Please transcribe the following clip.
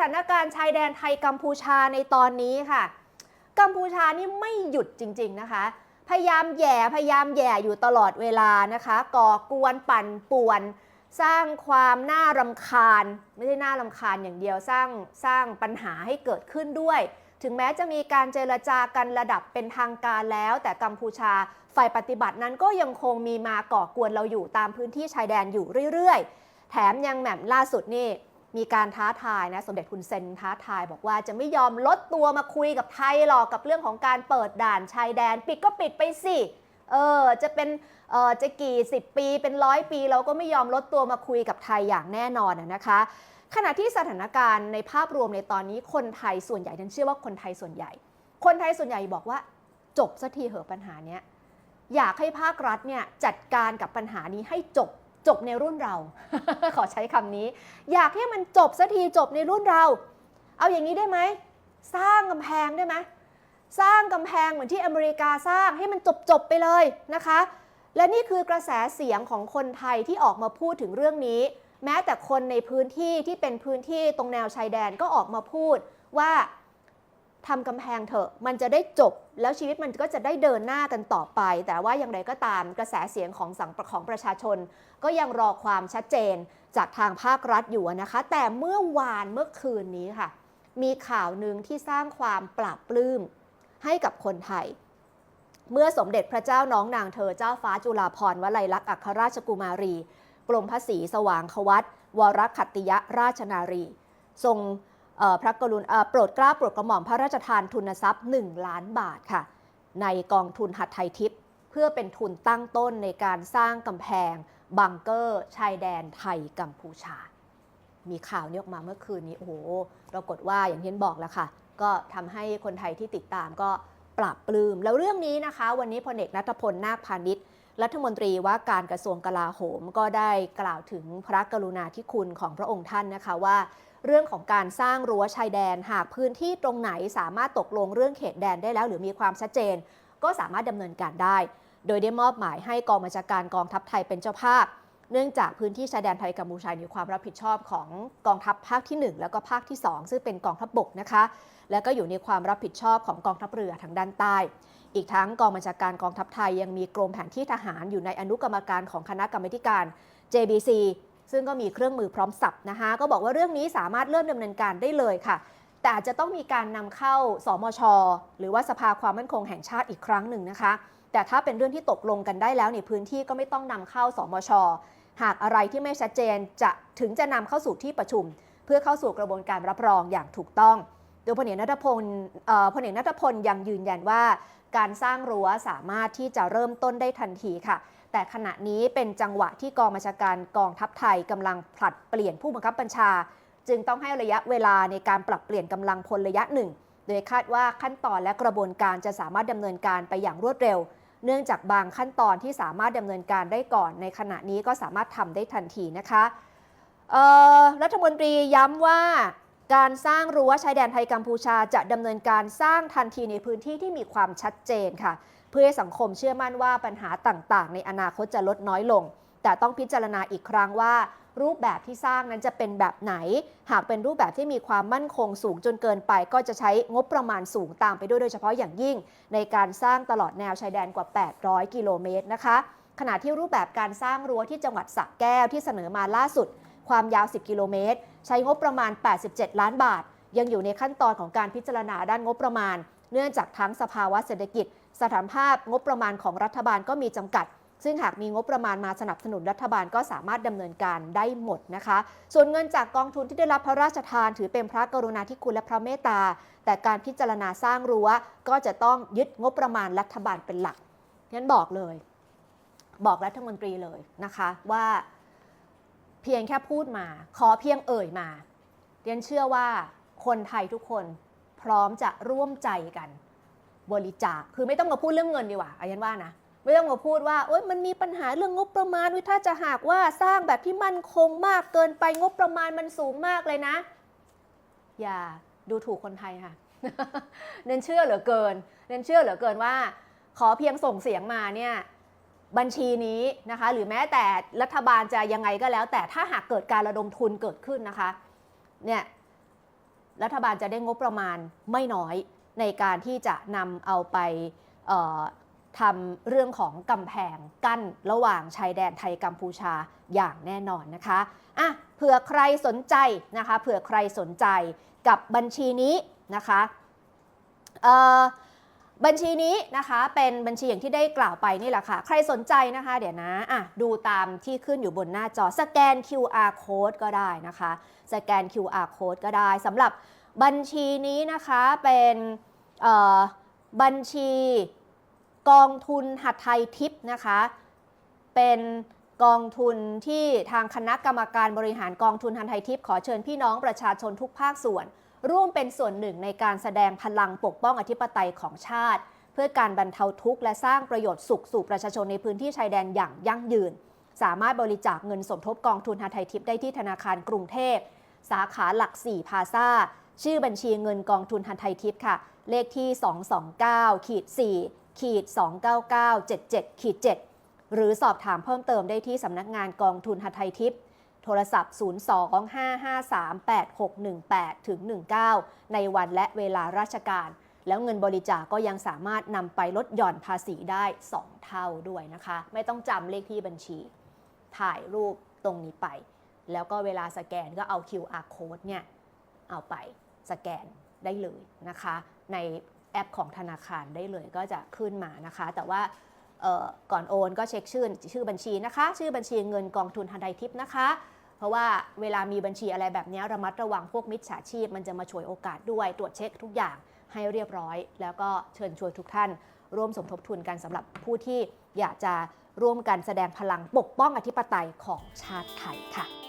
ถานการณ์ชายแดนไทยกัมพูชาในตอนนี้ค่ะ กัมพูชานี่ไม่หยุดจริง ๆนะคะ พยายามแย่พยายามแย่อยู่ตลอดเวลานะคะ ก่อกวนปั่นป่วน สร้างความน่ารำคาญ ไม่ได้น่ารำคาญอย่างเดียวสร้างสร้างปัญหาให้เกิดขึ้นด้วย ถึงแม้จะมีการเจรจากันระดับเป็นทางการแล้ว แต่กัมพูชาฝ่ายปฏิบัตินั้นก็ยังคงมีมาก่อกวนเราอยู่ตามพื้นที่ชายแดนอยู่เรื่อยๆ แถมยังแหม่มล่าสุดนี่ มีการท้าทายนะ สมเด็จคุณเซนท้าทายบอกว่าจะไม่ยอมลดตัวมาคุยกับไทยหรอกกับเรื่องของการเปิดด่านชายแดน ปิดก็ปิดไปสิเออจะเป็นเออจะกี่สิบปีเป็นร้อยปี เราก็ไม่ยอมลดตัวมาคุยกับไทยอย่างแน่นอนนะคะขณะที่สถานการณ์ในภาพรวมในตอนนี้คนไทยส่วนใหญ่ฉันเชื่อว่าคนไทยส่วนใหญ่ คนไทยส่วนใหญ่บอกว่า จบสักทีเหอะปัญหาเนี้ยอยากให้ภาครัฐเนี่ยจัดการกับปัญหานี้ให้จบ จบในรุ่นเรา ขอใช้คำนี้ อยากให้มันจบสักทีจบในรุ่นเรา เอาอย่างนี้ได้ไหม สร้างกำแพงได้ไหมสร้างกำแพงเหมือนที่อเมริกาสร้างให้มันจบจบไปเลยนะคะ และนี่คือกระแสเสียงของคนไทยที่ออกมาพูดถึงเรื่องนี้ แม้แต่คนในพื้นที่ที่เป็นพื้นที่ตรงแนวชายแดนก็ออกมาพูดว่า ทำกำแพงเถอะ มันจะได้จบ แล้วชีวิตมันก็จะได้เดินหน้ากันต่อไป แต่ว่าอย่างไรก็ตามกระแสเสียงของสังของประชาชน ก็ยังรอความชัดเจนจากทางภาครัฐอยู่นะคะ แต่เมื่อวานเมื่อคืนนี้ค่ะ มีข่าวหนึ่งที่สร้างความปราบปลื้มให้กับคนไทย เมื่อสมเด็จพระเจ้าน้องนางเธอเจ้าฟ้าจุฬาภรณ์วลัยลักษณ์อัครราชกุมารี กรมพระศรีสว่างควัตวรคัตติยราชนารี ทรง พระกรุณาโปรดเกล้าโปรดกระหม่อมพระราชทานทุนทรัพย์ 1 ล้านบาทค่ะ ในกองทุนหัดไทยทิพย์เพื่อเป็นทุนตั้งต้นในการสร้างกำแพง บังเกอร์ ชายแดนไทยกัมพูชา มีข่าวนี้ออกมาเมื่อคืนนี้โอ้โหปรากฏว่าอย่างที่บอกแล้วค่ะ ก็ทำให้คนไทยที่ติดตามก็ปรับปลื้มแล้วเรื่องนี้นะคะ วันนี้พลเอกนัทพลนาคพาณิชย์รัฐมนตรีว่าการกระทรวงกลาโหมก็ได้กล่าวถึงพระกรุณาธิคุณของพระองค์ท่านนะคะว่า เรื่องของการสร้างรั้วชายแดน หากพื้นที่ตรงไหนสามารถตกลงเรื่องเขตแดนได้แล้ว หรือมีความชัดเจน ก็สามารถดำเนินการได้ โดยได้มอบหมายให้กองบัญชาการกองทัพไทยเป็นเจ้าภาพ เนื่องจากพื้นที่ชายแดนไทยกัมพูชาอยู่ความรับผิดชอบของกองทัพภาคที่ 1 แล้วก็ภาคที่ 2 ซึ่งเป็นกองทัพบกนะคะ และก็อยู่ในความรับผิดชอบของกองทัพเรือทางด้านใต้อีกทั้งกองบัญชาการกองทัพไทยยังมีกรมแผนที่ทหารอยู่ในอนุกรรมการของคณะกรรมการ JBC ซึ่งก็มีเครื่องมือพร้อมสับนะคะ ก็บอกว่าเรื่องนี้สามารถเริ่มดำเนินการได้เลยค่ะ แต่อาจจะต้องมีการนำเข้าสมช หรือว่าสภาความมั่นคงแห่งชาติอีกครั้งหนึ่งนะคะ แต่ถ้าเป็นเรื่องที่ตกลงกันได้แล้วในพื้นที่ก็ไม่ต้องนำเข้าสมช หากอะไรที่ไม่ชัดเจนจะถึงจะนำเข้าสู่ที่ประชุม เพื่อเข้าสู่กระบวนการรับรองอย่างถูกต้องโดยพลเอกนัทพลพลเอกนัทพลยังยืนยันว่า การสร้างรั้วสามารถที่จะเริ่มต้นได้ทันทีค่ะ แต่ขณะนี้เป็นจังหวะที่กองบัญชาการกองทัพไทยกำลังผลัดเปลี่ยนผู้บังคับบัญชา จึงต้องให้ระยะเวลาในการปรับเปลี่ยนกำลังพลระยะหนึ่ง โดยคาดว่าขั้นตอนและกระบวนการจะสามารถดำเนินการไปอย่างรวดเร็ว เนื่องจากบางขั้นตอนที่สามารถดำเนินการได้ก่อน ในขณะนี้ก็สามารถทำได้ทันทีนะคะรัฐมนตรีย้ำว่าการสร้างรั้วชายแดนไทยกัมพูชาจะดำเนินการสร้างทันทีในพื้นที่ที่มีความชัดเจนค่ะ เพื่อให้สังคมเชื่อมั่นว่าปัญหาต่างๆ ในอนาคตจะลดน้อยลง แต่ต้องพิจารณาอีกครั้งว่า รูปแบบที่สร้างนั้นจะเป็นแบบไหน หากเป็นรูปแบบที่มีความมั่นคงสูงจนเกินไป ก็จะใช้งบประมาณสูงตามไปด้วยโดยเฉพาะอย่างยิ่ง ในการสร้างตลอดแนวชายแดนกว่า 800 กิโลเมตรนะคะขณะที่รูปแบบการสร้างรั้วที่จังหวัดสระแก้วที่เสนอมาล่าสุด ความยาว 10 กิโลเมตร ใช้งบประมาณ 87 ล้านบาท ยังอยู่ในขั้นตอนของการพิจารณาด้านงบประมาณ เนื่องจากทั้งสภาวะเศรษฐกิจ สถานภาพงบประมาณของรัฐบาลก็มีจำกัด ซึ่งหากมีงบประมาณมาสนับสนุนรัฐบาลก็สามารถดำเนินการได้หมดนะคะ ส่วนเงินจากกองทุนที่ได้รับพระราชทาน ถือเป็นพระกรุณาธิคุณและพระเมตตา แต่การพิจารณาสร้างรั้วก็จะต้องยึดงบประมาณรัฐบาลเป็นหลักงั้นบอกเลย บอกรัฐมนตรีเลยนะคะว่าเพียงแค่พูดมา ขอเพียงเอ่ยมาเรียนเชื่อว่าคนไทยทุกคนพร้อมจะร่วมใจกัน บริจาค คือไม่ต้องมาพูดเรื่องเงินดีกว่าอายันว่านะ ไม่ต้องมาพูดว่าโอ๊ยมันมีปัญหาเรื่องงบประมาณวิถ้าจะหากว่าสร้างแบบที่มั่นคงมากเกินไปงบประมาณมันสูงมากเลยนะ อย่าดูถูกคนไทยค่ะ เน้นเชื่อเหลือเกิน เน้นเชื่อเหลือเกินว่า ขอเพียงส่งเสียงมาเนี่ยบัญชีนี้นะคะ หรือแม้แต่รัฐบาลจะยังไงก็แล้ว แต่ถ้าหากเกิดการระดมทุนเกิดขึ้นนะคะเนี่ยรัฐบาลจะได้งบประมาณไม่น้อย ในการที่จะนำเอาไปทำเรื่องของกำแพงกั้นระหว่างชายแดนไทยกัมพูชาอย่างแน่นอนนะคะอะเผื่อใครสนใจนะคะเผื่อใครสนใจกับบัญชีนี้นะคะบัญชีนี้นะคะเป็นบัญชีอย่างที่ได้กล่าวไปนี่แหละค่ะ ใครสนใจนะคะ เดี๋ยวนะอะดูตามที่ขึ้นอยู่บนหน้าจอสแกน QR code ก็ได้นะคะ สแกน QR code ก็ได้สำหรับบัญชีนี้นะคะเป็น บัญชีกองทุนหัดไทยทิปนะคะ เป็นกองทุนที่ทางคณะกรรมการบริหารกองทุนหัดไทยทิปขอเชิญพี่น้องประชาชนทุกภาคส่วน ร่วมเป็นส่วนหนึ่งในการแสดงพลังปกป้องอธิปไตยของชาติ เพื่อการบรรเทาทุกข์และสร้างประโยชน์สุขสู่ประชาชนในพื้นที่ชายแดนอย่างยั่งยืน สามารถบริจาคเงินสมทบกองทุนหาไทยทิพย์ได้ที่ธนาคารกรุงเทพสาขาหลัก 4 พาซาชื่อบัญชีเงินกองทุนฮันไทยทิพย์ค่ะ เลขที่ 229ขีด4ขีด299 77ขีด7หรือสอบถามเพิ่มเติมได้ที่สำนักงานกองทุนฮันไทยทิพย์โทรศัพท์ 025538618ถึง19 ในวันและเวลาราชการ แล้วเงินบริจาคก็ยังสามารถนำไปลดหย่อนภาษีได้ 2 เท่าด้วยนะคะ ไม่ต้องจำเลขที่บัญชี ถ่ายรูปตรงนี้ไป แล้วก็เวลาสแกนก็เอา QR code เนี่ย เอาไปสแกน ได้เลยนะคะ ในแอปของธนาคารได้เลยก็จะขึ้นมานะคะ แต่ว่าก่อนโอนก็เช็คชื่อชื่อบัญชีนะคะ ชื่อบัญชีเงินกองทุนทันใดทิพย์นะคะ เพราะว่าเวลามีบัญชีอะไรแบบนี้ระมัดระวังพวกมิจฉาชีพ มันจะมาฉวยโอกาสด้วยตรวจเช็คทุกอย่างให้เรียบร้อย แล้วก็เชิญชวนทุกท่าน ร่วมสมทบทุนกันสำหรับผู้ที่อยากจะร่วมกันแสดงพลังปกป้องอธิปไตยของชาติไทยค่ะ